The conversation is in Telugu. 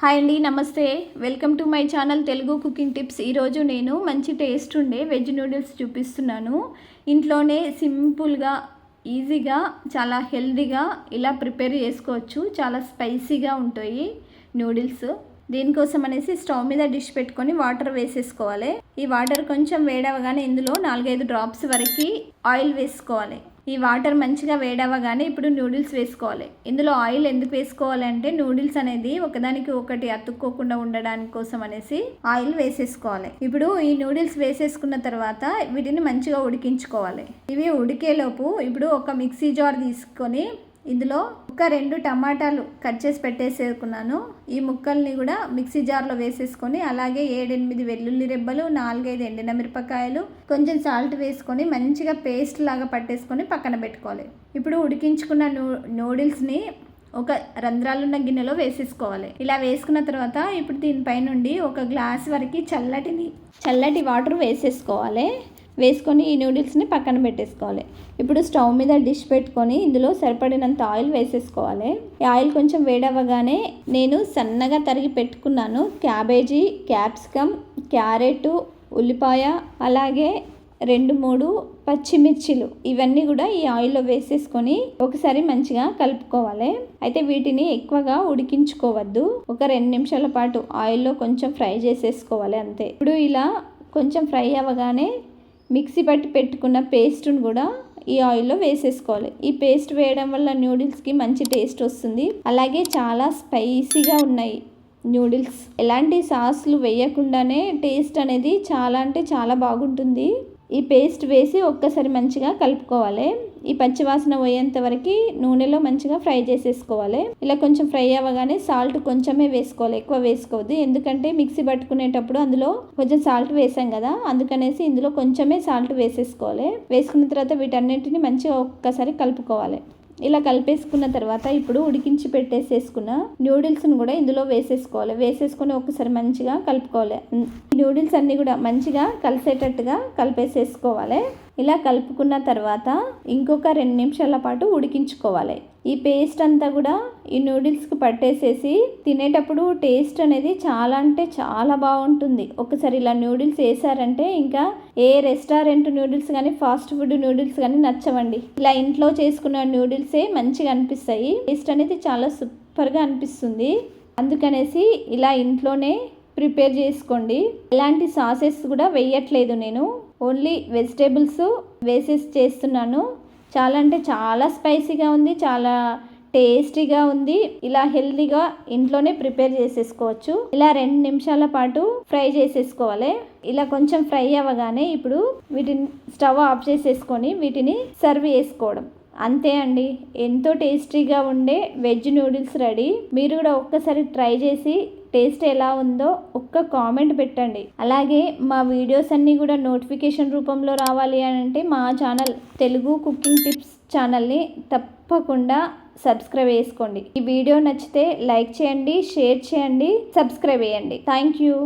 హాయ్ అండి నమస్తే. Welcome to my channel Telugu cooking tips. ఈరోజు నేను మంచి టేస్ట్ ఉండే వెజ్ నూడిల్స్ చూపిస్తున్నాను. ఇంట్లోనే సింపుల్గా ఈజీగా చాలా హెల్దీగా ఇలా ప్రిపేర్ చేసుకోవచ్చు. చాలా స్పైసీగా ఉంటాయి నూడిల్స్. దీనికోసం అనేసి స్టవ్ మీద డిష్ పెట్టుకొని వాటర్ వేసేసుకోవాలి. ఈ వాటర్ కొంచెం వేడవగానే ఇందులో నాలుగైదు డ్రాప్స్ వరకు ఆయిల్ వేసుకోవాలి. ఈ వాటర్ మంచిగా వేడవగానే ఇప్పుడు నూడిల్స్ వేసుకోవాలి. ఇందులో ఆయిల్ ఎందుకు వేసుకోవాలి అంటే నూడిల్స్ అనేది ఒకదానికి ఒకటి అతుక్కోకుండా ఉండడానికి కోసం అనేసి ఆయిల్ వేసేసుకోవాలి. ఇప్పుడు ఈ నూడిల్స్ వేసేసుకున్న తర్వాత వీటిని మంచిగా ఉడికించుకోవాలి. ఇవి ఉడికేలోపు ఇప్పుడు ఒక మిక్సీ జార్ తీసుకొని ఇందులో ఒక రెండు టమాటాలు కట్ చేసి పెట్టేసేసుకున్నాను. ఈ ముక్కల్ని కూడా మిక్సీ జార్లో వేసేసుకొని అలాగే ఏడెనిమిది వెల్లుల్లి రెబ్బలు నాలుగైదు ఎండిన మిరపకాయలు కొంచెం సాల్ట్ వేసుకొని మంచిగా పేస్ట్ లాగా పట్టేసుకొని పక్కన పెట్టుకోవాలి. ఇప్పుడు ఉడికించుకున్న నూ నూడిల్స్ని ఒక రంధ్రాలున్న గిన్నెలో వేసేసుకోవాలి. ఇలా వేసుకున్న తర్వాత ఇప్పుడు దీనిపై నుండి ఒక గ్లాస్ వరకు చల్లటిని చల్లటి వాటర్ వేసేసుకోవాలి. వేసుకొని ఈ నూడిల్స్ని పక్కన పెట్టేసుకోవాలి. ఇప్పుడు స్టవ్ మీద డిష్ పెట్టుకొని ఇందులో సరిపడినంత ఆయిల్ వేసేసుకోవాలి. ఈ ఆయిల్ కొంచెం వేడవ్వగానే నేను సన్నగా తరిగి పెట్టుకున్నాను. క్యాబేజీ క్యాప్సికమ్ క్యారెట్ ఉల్లిపాయ అలాగే రెండు మూడు పచ్చిమిర్చిలు ఇవన్నీ కూడా ఈ ఆయిల్లో వేసేసుకొని ఒకసారి మంచిగా కలుపుకోవాలి. అయితే వీటిని ఎక్కువగా ఉడికించుకోవద్దు. ఒక రెండు నిమిషాల పాటు ఆయిల్లో కొంచెం ఫ్రై చేసేసుకోవాలి అంతే. ఇప్పుడు ఇలా కొంచెం ఫ్రై అవ్వగానే మిక్సీ పట్టి పెట్టుకున్న పేస్ట్ను కూడా ఈ ఆయిల్లో వేసేసుకోవాలి. ఈ పేస్ట్ వేయడం వల్ల న్యూడిల్స్కి మంచి టేస్ట్ వస్తుంది. అలాగే చాలా స్పైసీగా ఉన్నాయి న్యూడిల్స్ ఎలాంటి సాస్లు వేయకుండానే టేస్ట్ అనేది చాలా అంటే చాలా బాగుంటుంది. ఈ పేస్ట్ వేసి ఒక్కసారి మంచిగా కలుపుకోవాలి. ఈ పచ్చివాసన పోయేంత వరకు నూనెలో మంచిగా ఫ్రై చేసేసుకోవాలి. ఇలా కొంచెం ఫ్రై అవ్వగానే సాల్ట్ కొంచెమే వేసుకోవాలి. ఎక్కువ వేసుకోవద్దు. ఎందుకంటే మిక్సీ పట్టుకునేటప్పుడు అందులో కొంచెం సాల్ట్ వేసాం కదా అందుకనేసి ఇందులో కొంచెమే సాల్ట్ వేసేసుకోవాలి. వేసుకున్న తర్వాత వీటన్నిటిని మంచిగా ఒక్కసారి కలుపుకోవాలి. ఇలా కలిపేసుకున్న తర్వాత ఇప్పుడు ఉడికించి పెట్టేసేసుకున్న నూడిల్స్ని కూడా ఇందులో వేసేసుకోవాలి. వేసేసుకొని ఒకసారి మంచిగా కలుపుకోవాలి. నూడిల్స్ అన్నీ కూడా మంచిగా కలిసేటట్టుగా కలిపేసేసుకోవాలి. ఇలా కలుపుకున్న తర్వాత ఇంకొక రెండు నిమిషాల పాటు ఉడికించుకోవాలి. ఈ పేస్ట్ అంతా కూడా ఈ నూడిల్స్కి పట్టేసేసి తినేటప్పుడు టేస్ట్ అనేది చాలా అంటే చాలా బాగుంటుంది. ఒకసారి ఇలా నూడిల్స్ వేసారంటే ఇంకా ఏ రెస్టారెంట్ నూడిల్స్ కానీ ఫాస్ట్ ఫుడ్ నూడిల్స్ కానీ నచ్చవండి. ఇలా ఇంట్లో చేసుకున్న నూడిల్సే మంచిగా అనిపిస్తాయి. టేస్ట్ అనేది చాలా సూపర్గా అనిపిస్తుంది. అందుకనేసి ఇలా ఇంట్లోనే ప్రిపేర్ చేసుకోండి. ఎలాంటి సాసెస్ కూడా వేయట్లేదు నేను. ఓన్లీ వెజిటేబుల్స్ వేసేసి చేస్తున్నాను. చాలా అంటే చాలా స్పైసీగా ఉంది చాలా టేస్టీగా ఉంది. ఇలా హెల్దీగా ఇంట్లోనే ప్రిపేర్ చేసేసుకోవచ్చు. ఇలా రెండు నిమిషాల పాటు ఫ్రై చేసేసుకోవాలి. ఇలా కొంచెం ఫ్రై అవ్వగానే ఇప్పుడు వీటిని స్టవ్ ఆఫ్ చేసేసుకొని వీటిని సర్వ్ చేసుకోవడం. అంతే అండి. ఎంతో టేస్టీగా ఉండే వెజ్ నూడిల్స్ రెడీ. మీరు కూడా ఒక్కసారి ట్రై చేసి టేస్ట్ ఎలా ఉందో ఒక్క కామెంట్ పెట్టండి. అలాగే మా వీడియోస్ అన్నీ కూడా నోటిఫికేషన్ రూపంలో రావాలి అని అంటే మా ఛానల్ తెలుగు కుకింగ్ టిప్స్ ఛానల్ని తప్పకుండా సబ్స్క్రైబ్ చేసుకోండి. ఈ వీడియో నచ్చితే లైక్ చేయండి షేర్ చేయండి సబ్స్క్రైబ్ చేయండి. Thank you.